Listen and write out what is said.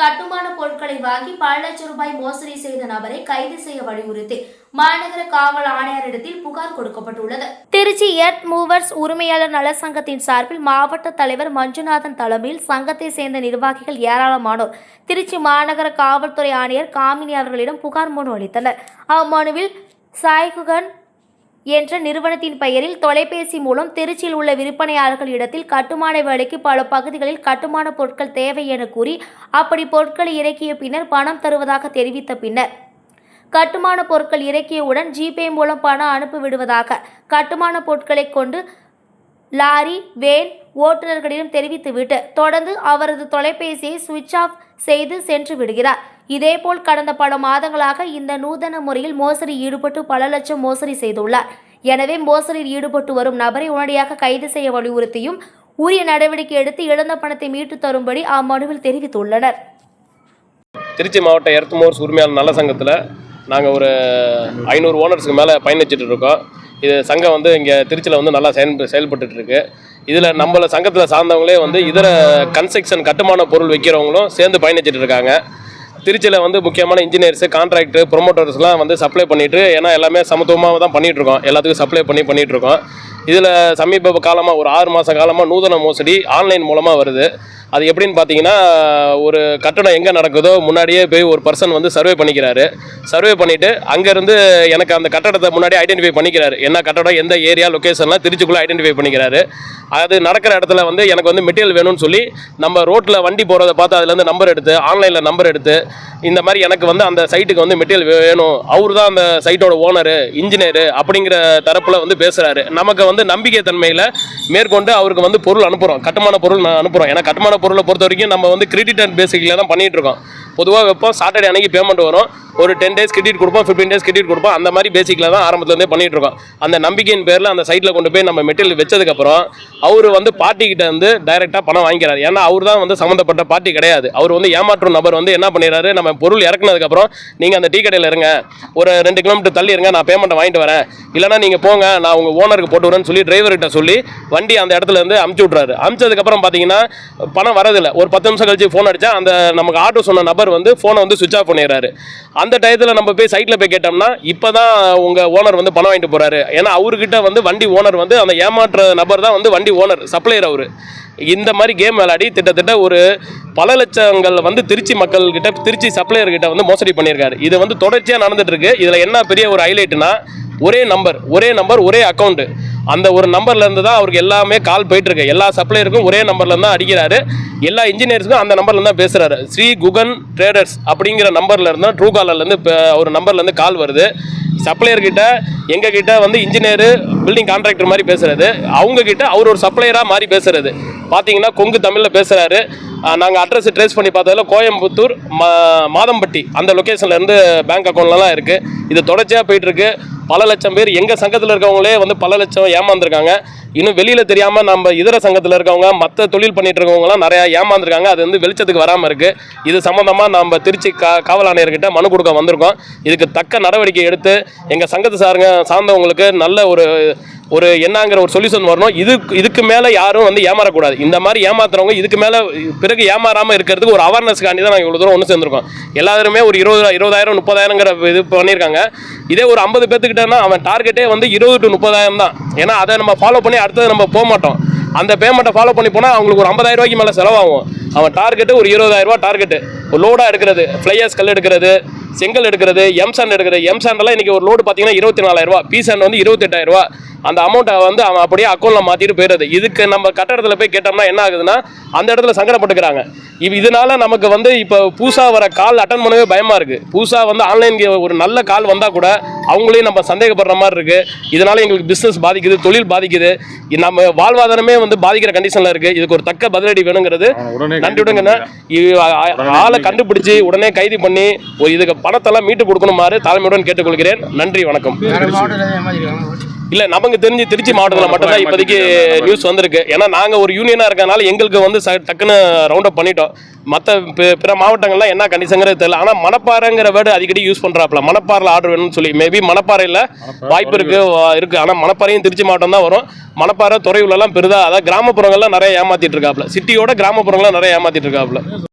கட்டுமான பொருட்களை வாங்கி பல லட்சம் ரூபாய் மோசடி செய்த நபரை கைது செய்ய வலியுறுத்தி மாநகர காவல் ஆணையரிடத்தில் புகார் கொடுக்கப்பட்டுள்ளது. திருச்சி எர்த் மூவர்ஸ் உரிமையாளர் நல சங்கத்தின் சார்பில் மாவட்ட தலைவர் மஞ்சுநாதன் தலைமையில் சங்கத்தை சேர்ந்த நிர்வாகிகள் ஏராளமானோர். திருச்சி மாநகர காவல்துறை ஆணையர் காமினி அவர்களிடம் புகார் மனு அளித்தனர். அம்மனுவில் சாய்குகன் என்ற நிறுவனத்தின் பெயரில் தொலைபேசி மூலம் திருச்சியில் உள்ள விற்பனையாளர்கள் இடத்தில் கட்டுமான வேலைக்கு பல பகுதிகளில் கட்டுமான பொருட்கள் தேவை என கூறி அப்படி பொருட்களை இறக்கிய பின்னர் பணம் தருவதாக தெரிவித்த பின்னர் கட்டுமான பொருட்கள் இறக்கியவுடன் ஜிபே மூலம் பணம் அனுப்பிவிடுவதாக கட்டுமான பொருட்களை கொண்டு லாரி வேன் ஓட்டுநர்களிடம் தெரிவித்துவிட்டு தொடர்ந்து அவரது தொலைபேசியை சுவிட்ச் ஆஃப் செய்து சென்று விடுகிறார். இதேபோல் கடந்த பல மாதங்களாக இந்த நூதன முறையில் மோசடி ஈடுபட்டு பல லட்சம் மோசடி செய்துள்ளார். எனவே மோசடியில் ஈடுபட்டு வரும் நபரை உடனடியாக கைது செய்ய வலியுறுத்தியும் உரிய நடவடிக்கை எடுத்து இழந்த பணத்தை மீட்டு தரும்படி அம்மனுவில் தெரிவித்துள்ளனர். திருச்சி மாவட்ட எர்த்மோர்ஸ் உரிமையாளர் நல சங்கத்தில் நாங்கள் ஒரு ஐநூறு ஓனர்ஸுக்கு மேலே பயணிச்சுட்டு இருக்கோம். இது சங்கம் வந்து இங்கே திருச்சியில் வந்து நல்லா செயல் செயல்பட்டுருக்கு இதில் நம்மள சங்கத்தில் சார்ந்தவங்களே வந்து இதர கன்ஸ்ட்ரக்ஷன் கட்டுமான பொருள் வைக்கிறவங்களும் சேர்ந்து பயணிச்சுட்டு இருக்காங்க திருச்சியில் வந்து முக்கியமான இன்ஜினியர்ஸு கான்ட்ராக்டர் ப்ரொமோட்டர்ஸ்லாம் வந்து சப்ளை பண்ணிட்டு ஏன்னா எல்லாமே சமத்துவமாக தான் பண்ணிகிட்ருக்கோம் இருக்கோம் எல்லாத்துக்கும் சப்ளை பண்ணி பண்ணிகிட்ருக்கோம் இதில் சமீப காலமாக ஒரு ஆறு மாத காலமாக நூதன மோசடி ஆன்லைன் மூலமாக வருது. அது எப்படின்னு பார்த்தீங்கன்னா ஒரு கட்டடம் எங்கே நடக்குதோ முன்னாடியே போய் ஒரு பர்சன் வந்து சர்வே பண்ணிக்கிறாரு. சர்வே பண்ணிவிட்டு அங்கேருந்து எனக்கு அந்த கட்டடத்தை முன்னாடி ஐடென்டிஃபை பண்ணிக்கிறாரு. என்ன கட்டடம் எந்த ஏரியா லொக்கேஷன்லாம் திருச்சிக்குள்ளே ஐடென்டிஃபை பண்ணிக்கிறாரு. அது நடக்கிற இடத்துல வந்து எனக்கு வந்து மெட்டீரியல் வேணும்னு சொல்லி நம்ம ரோட்டில் வண்டி போகிறத பார்த்து அதுலேருந்து நம்பர் எடுத்து ஆன்லைனில் நம்பர் எடுத்து இந்த மாதிரி எனக்கு வந்து அந்த சைட்டுக்கு வந்து மெட்டீரியல் வேணும். அவர் தான் அந்த சைட்டோட ஓனரு இன்ஜினியரு அப்படிங்கிற தரப்பில் வந்து பேசுகிறாரு நமக்கு வந்து நம்பிக்கை தன்மையில் மேற்கொண்டு அவருக்கு வந்து பொருள் அனுப்புகிறோம் கட்டுமான பொருள் நான் அனுப்புகிறோம் ஏன்னா கட்டுமான பொருளை பொறுத்த வரைக்கும் நம்ம வந்து கிரெடிட் அண்ட் பேசிக்கில் தான் பண்ணிகிட்ருக்கோம் பொதுவாக வைப்போம் சாட்டர்டே அன்னைக்கு பேமெண்ட் வரும். ஒரு டென் டேஸ் கிரெடிட் கொடுப்போம் ஃபிஃப்டீன் டேஸ் கிரெடிட் கொடுப்போம். அந்த மாதிரி பேசிக்கில் தான் ஆரம்பத்துலேருந்தே பண்ணிகிட்டு இருக்கோம். அந்த நம்பிக்கையின் பேரில் அந்த சைட்டில் கொண்டு போய் நம்ம மெட்டீரியல் வச்சதுக்கப்புறம் அவர் வந்து பார்ட்டிக்கிட்ட வந்து டைரெக்டாக பணம் வாங்கிக்கிறார். ஏன்னா அவர் தான் வந்து சம்மந்தப்பட்ட பார்ட்டி கிடையாது. அவர் வந்து ஏமாற்றும் நபர் வந்து என்ன பண்ணிடுறாரு நம்ம பொருள் இறக்குனதுக்கப்புறம் நீங்கள் அந்த டீ கடையில் இருங்க. ஒரு ரெண்டு கிலோமீட்டர் தள்ளி இருங்க நான் பேமெண்ட்டை வாங்கிட்டு வரேன். இல்லைனா நீங்கள் போங்க நான் உங்கள் ஓனருக்கு போட்டு வரேன்னு சொல்லி டிரைவர்கிட்ட சொல்லி வண்டி அந்த இடத்துல இருந்து அமுச்சு விட்றாரு அமுச்சதுக்கப்புறம் பார்த்தீங்கன்னா பணம் வரதில்லை. ஒரு பத்து நிமிஷம் கழிச்சு ஃபோன் அடித்தா அந்த நமக்கு ஆட்டோ சொன்ன நபர் வந்து ஃபோனை வந்து சுவிச் ஆஃப் பண்ணிடுறாரு. அந்த டயத்தில் நம்ம போய் சைட்டில் போய் கேட்டோம்னா இப்போ தான் உங்கள் ஓனர் வந்து பணம் வாங்கிட்டு போகிறாரு ஏன்னா அவர்கிட்ட வந்து வண்டி ஓனர் வந்து அந்த ஏமாற்ற நபர் தான் வந்து வண்டி ஓனர் சப்ளையர் அவர். இந்த மாதிரி கேம் விளையாடி திட்டத்தட்ட ஒரு பல லட்சங்கள் வந்து திருச்சி மக்கள்கிட்ட திருச்சி சப்ளையர்கிட்ட வந்து மோசடி பண்ணியிருக்காரு. இது வந்து தொடர்ச்சியாக நடந்துட்டுருக்கு இதில் என்ன பெரிய ஒரு ஹைலைட்னா ஒரே நம்பர் ஒரே நம்பர் ஒரே அக்கௌண்ட்டு அந்த ஒரு நம்பர்லேருந்து தான் அவருக்கு எல்லாமே கால் போயிட்டுருக்கு எல்லா சப்ளையருக்கும் ஒரே நம்பர்லேருந்து தான் அடிக்கிறாரு. எல்லா இன்ஜினியர்ஸுக்கும் அந்த நம்பர்லேருந்து தான் பேசுகிறாரு ஸ்ரீ குகன் ட்ரேடர்ஸ் அப்படிங்கிற நம்பர்லேருந்து ட்ரூ காலர்லேருந்து ஒரு நம்பர்லேருந்து கால் வருது. சப்ளையர் கிட்ட எங்கள் கிட்ட வந்து இன்ஜினியரு பில்டிங் கான்ட்ராக்டர் மாதிரி பேசுகிறது அவங்க கிட்ட அவர் ஒரு சப்ளையராக மாதிரி பேசுகிறது பார்த்தீங்கன்னா கொங்கு தமிழில் பேசுகிறாரு நாங்கள் அட்ரஸ் ட்ரேஸ் பண்ணி பார்த்ததுல கோயம்புத்தூர் மா மாதம்பட்டி அந்த லொக்கேஷன்லேருந்து பேங்க் அக்கௌண்ட்லலாம் இருக்குது இது தொடர்ச்சியாக போயிட்டுருக்கு. பல லட்சம் பேர் எங்கள் சங்கத்தில் இருக்கவங்களே வந்து பல லட்சம் ஏமாந்துருக்காங்க. இன்னும் வெளியில் தெரியாமல் நம்ம இதர சங்கத்தில் இருக்கவங்க மற்ற தொழில் பண்ணிட்டு இருக்கவங்கலாம் நிறையா ஏமாந்துருக்காங்க. அது வந்து வெளிச்சத்துக்கு வராமல் இருக்குது இது சம்மந்தமாக நம்ம திருச்சி கா காவல் ஆணையர்கிட்ட மனு கொடுக்க வந்திருக்கோம். இதுக்கு தக்க நடவடிக்கை எடுத்து எங்கள் சங்கத்து சாருங்க சார்ந்தவங்களுக்கு நல்ல ஒரு ஒரு என்னங்கிற ஒரு சொல்யூஷன் வரணும். இது இதுக்கு மேலே யாரும் வந்து ஏமாறக்கூடாது. இந்த மாதிரி ஏமாத்துறவங்க இதுக்கு மேலே பிறகு ஏமாறாமல் இருக்கிறதுக்கு ஒரு அவேர்னஸ்க்காண்டி தான் நாங்கள் இவ்வளோ தூரம் ஒன்று சேர்ந்துருக்கோம். எல்லாருமே ஒரு இருபது இருபதாயிரம் முப்பதாயிரங்கிற இது பண்ணியிருக்காங்க. இதே ஒரு ஐம்பது பேர்த்துக்கிட்டனா அவன் டார்கெட்டே வந்து இருபது டு முப்பதாயிரம் தான். ஏன்னா அதை நம்ம ஃபாலோ பண்ணி அடுத்தது நம்ம போக மாட்டோம். அந்த பேமெண்ட்டை ஃபாலோ பண்ணி போனால் அவங்களுக்கு ஒரு ஐம்பதாயிரம் ரூபாய்க்கு மேலே செலவாகும். அவன் டார்கெட்டு ஒரு இருபதாயிரம் ரூபா டார்கெட்டு லோடாக எடுக்கிறது ஃப்ளையர்ஸ் கல் எடுக்கிறது செங்கல் எடுக்கிறது எம் சாண்ட் எடுக்கிறது எம்சாண்டெல்லாம் இன்றைக்கி ஒரு லோடு பார்த்தீங்கன்னா இருபத்தி நாலாயிரம் ரூபா பி சாண்ட் வந்து இருபத்தெட்டாயிரம் அந்த அமௌண்ட்டை வந்து அவன் அப்படியே அக்கௌண்ட்டில் மாற்றிட்டு போயிடுறது. இதுக்கு நம்ம கட்டடத்தில் போய் கேட்டோம்னா என்ன ஆகுதுன்னா அந்த இடத்துல சங்கடப்பட்டுக்கிறாங்க. இப்போ இதனால நமக்கு வந்து இப்போ புதுசாக வர கால் அட்டன் பண்ணவே பயமாக இருக்குது புதுசாக வந்து ஆன்லைன் ஒரு நல்ல கால் வந்தால் கூட அவங்களையும் நம்ம சந்தேகப்படுற மாதிரி இருக்குது இதனால எங்களுக்கு பிஸ்னஸ் பாதிக்குது தொழில் பாதிக்குது. நம்ம வாழ்வாதாரமே வந்து பாதிக்கிற கண்டிஷனில் இருக்குது இதுக்கு ஒரு தக்க பதிலடி வேணுங்கிறது. நன்றியுடங்கண்ணா ஆளை கண்டுபிடிச்சு உடனே கைது பண்ணி ஒரு இதுக்கு பணத்தெல்லாம் மீட்டு கொடுக்கணுமாறு தலைமையுடன் கேட்டுக்கொள்கிறேன். நன்றி வணக்கம். இல்ல நமக்கு தெரிஞ்சு திருச்சி மாவட்டத்தில் மட்டும்தான் இப்போதைக்கு நியூஸ் வந்திருக்கு. ஏன்னா நாங்க ஒரு யூனியனா இருக்கனால எங்களுக்கு வந்து ச- டக்குன்னு ரவுண்ட் அப் பண்ணிட்டோம். மற்ற பிற மாவட்டங்கள்லாம் என்ன கண்டிஷங்கிறது தெரியல. ஆனா மணப்பாறைங்கிற வேர்டு அடிக்கடி யூஸ் பண்றாப்ல. மணப்பாறையில் ஆர்டர் வேணும்னு சொல்லி மேபி மணப்பாறையில் வாய்ப்பு இருக்கு இருக்கு. ஆனா மணப்பாறையும் திருச்சி மாவட்டம் தான் வரும். மணப்பாறை துறையூர்லாம் பெரிதா. அதாவது கிராமப்புறங்கள்லாம் நிறைய ஏமாத்திட்டு இருக்காப்ல. சிட்டியோட கிராமப்புறங்கள்லாம் நிறைய ஏமாத்திட்டு இருக்காப்ல.